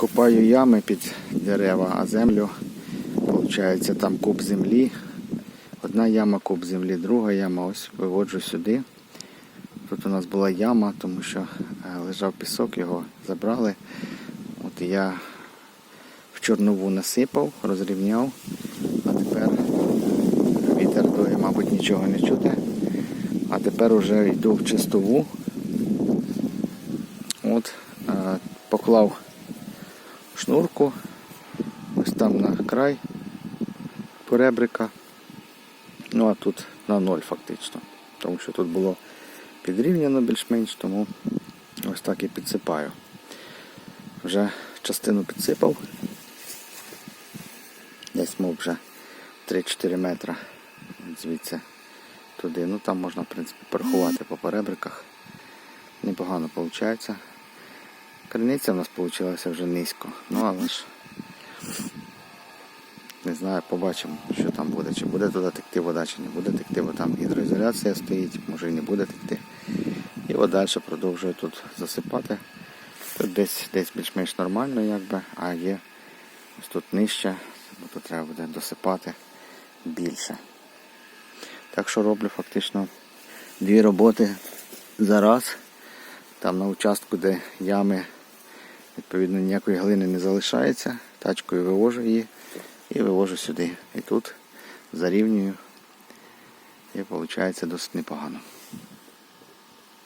Копаю ями під дерева, а землю, виходить, там куб землі. Одна яма, куб землі, друга яма. Ось виводжу сюди. Тут у нас була яма, тому що е, лежав пісок, його забрали. От я в чорнову насипав, розрівняв, а тепер вітер дує, мабуть, нічого не чути. А тепер вже йду в чистову. От, е, поклав шнурку, ось там на край поребрика. Ну а тут на ноль фактично. Тому що тут було підрівняно більш-менш, тому ось так і підсипаю. Вже частину підсипав. Десь мов вже 3-4 метри звідси туди. Ну там можна в принципі порахувати по перебриках. Непогано виходить. Криниця в нас вийшла вже низько. Ну але ж не знаю, побачимо, що там буде. Чи буде туди текти вода, чи не буде текти, бо там гідроізоляція стоїть, може і не буде текти. І от далі продовжую тут засипати. Тут десь десь більш-менш нормально, якби, а є ось тут нижче, бо тут треба буде досипати більше. Так що роблю фактично дві роботи за раз. Там на участку, де ями, відповідно, ніякої глини не залишається. Тачкою вивожу її і вивожу сюди. І тут зарівнюю. І виходить досить непогано.